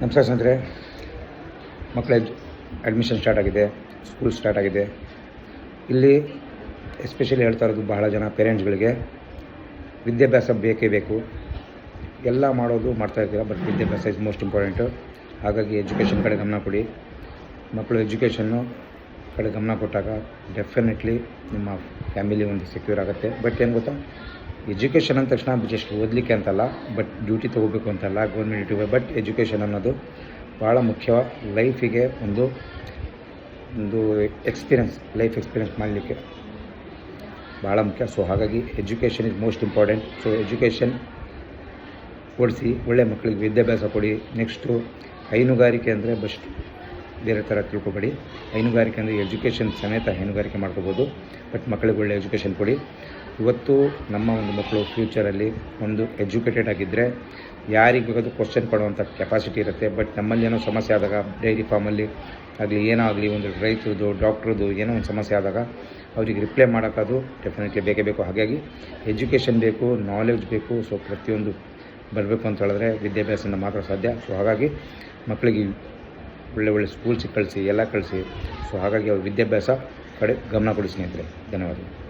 ನಮಸ್ಕಾರ ಸ್ನೇಹಿತರೆ. ಮಕ್ಕಳ ಅಡ್ಮಿಷನ್ ಸ್ಟಾರ್ಟ್ ಆಗಿದೆ ಸ್ಕೂಲ್ ಸ್ಟಾರ್ಟ್ ಆಗಿದೆ. ಇಲ್ಲಿ ಎಸ್ಪೆಷಲಿ ಹೇಳ್ತಾ ಇರೋದು ಬಹಳ ಜನ ಪೇರೆಂಟ್ಸ್ಗಳಿಗೆ ವಿದ್ಯಾಭ್ಯಾಸ ಬೇಕೇ ಬೇಕು. ಎಲ್ಲ ಮಾಡೋದು ಮಾಡ್ತಾ ಇರ್ತೀರ ಬಟ್ ವಿದ್ಯಾಭ್ಯಾಸ ಇಸ್ ಮೋಸ್ಟ್ ಇಂಪಾರ್ಟೆಂಟು ಹಾಗಾಗಿ ಎಜುಕೇಷನ್ ಕಡೆ ಗಮನ ಕೊಡಿ. ಮಕ್ಕಳು ಎಜುಕೇಷನ್ನು ಕಡೆ ಗಮನ ಕೊಟ್ಟಾಗ ಡೆಫಿನೆಟ್ಲಿ ನಿಮ್ಮ ಫ್ಯಾಮಿಲಿ ಒಂದು ಸೆಕ್ಯೂರ್ ಆಗುತ್ತೆ. ಬಟ್ ಏನು ಗೊತ್ತಾ? ಎಜುಕೇಷನ್ ಅಂದ ತಕ್ಷಣ ಜಸ್ಟ್ ಓದಲಿಕ್ಕೆ ಅಂತಲ್ಲ ಬಟ್ ಡ್ಯೂಟಿ ತೊಗೋಬೇಕು ಅಂತಲ್ಲ ಗೌರ್ಮೆಂಟ್ ಡ್ಯೂಟಿ ಬಟ್ ಎಜುಕೇಷನ್ ಅನ್ನೋದು ಭಾಳ ಮುಖ್ಯ. ಲೈಫಿಗೆ ಒಂದು ಒಂದು ಎಕ್ಸ್ಪೀರಿಯನ್ಸ್ ಲೈಫ್ ಎಕ್ಸ್ಪೀರಿಯನ್ಸ್ ಮಾಡಲಿಕ್ಕೆ ಭಾಳ ಮುಖ್ಯ. ಸೊ ಹಾಗಾಗಿ education is most important so education ಕೊಡಿಸಿ ಒಳ್ಳೆ ಮಕ್ಕಳಿಗೆ ವಿದ್ಯಾಭ್ಯಾಸ ಕೊಡಿ. ನೆಕ್ಸ್ಟು ಹೈನುಗಾರಿಕೆ ಅಂದರೆ ಬೆಸ್ಟ್ ಬೇರೆ ಥರ ತಿಳ್ಕೊಬೇಡಿ. ಹೈನುಗಾರಿಕೆ ಅಂದರೆ ಎಜುಕೇಷನ್ ಸಮೇತ ಹೈನುಗಾರಿಕೆ ಮಾಡ್ಕೋಬೋದು. ಬಟ್ ಮಕ್ಕಳಿಗೆ ಒಳ್ಳೆ ಎಜುಕೇಷನ್ ಕೊಡಿ. ಇವತ್ತು ನಮ್ಮ ಒಂದು ಮಕ್ಕಳು ಫ್ಯೂಚರಲ್ಲಿ ಒಂದು ಎಜುಕೇಟೆಡ್ ಆಗಿದ್ದರೆ ಯಾರಿಗೆ ಬೇಕಾದ್ರೂ ಕ್ವಶನ್ ಕೊಡುವಂಥ ಕೆಪಾಸಿಟಿ ಇರುತ್ತೆ. ಬಟ್ ನಮ್ಮಲ್ಲಿ ಏನೋ ಸಮಸ್ಯೆ ಆದಾಗ ಡೈರಿ ಫಾರ್ಮಲ್ಲಿ ಆಗಲಿ ಏನೋ ಆಗಲಿ ಒಂದು ರೈತರದ್ದು ಡಾಕ್ಟ್ರದ್ದು ಏನೋ ಒಂದು ಸಮಸ್ಯೆ ಆದಾಗ ಅವ್ರಿಗೆ ರಿಪ್ಲೈ ಮಾಡೋಕ್ಕದು ಡೆಫಿನೆಟ್ಲಿ ಬೇಕೇ ಬೇಕು. ಹಾಗಾಗಿ ಎಜುಕೇಷನ್ ಬೇಕು ನಾಲೆಡ್ಜ್ ಬೇಕು. ಸೊ ಪ್ರತಿಯೊಂದು ಬರಬೇಕು ಅಂತ ಹೇಳಿದ್ರೆ ವಿದ್ಯಾಭ್ಯಾಸದಿಂದ ಮಾತ್ರ ಸಾಧ್ಯ. ಸೊ ಹಾಗಾಗಿ ಮಕ್ಕಳಿಗೆ ಒಳ್ಳೆ ಒಳ್ಳೆ ಸ್ಕೂಲ್ಸಿಗೆ ಕಳಿಸಿ, ಎಲ್ಲ ಕಳಿಸಿ. ಸೊ ಹಾಗಾಗಿ ಅವ್ರ ವಿದ್ಯಾಭ್ಯಾಸ ಕಡೆ ಗಮನ ಕೊಡಿ ಸ್ನೇಹಿತರೆ. ಧನ್ಯವಾದಗಳು.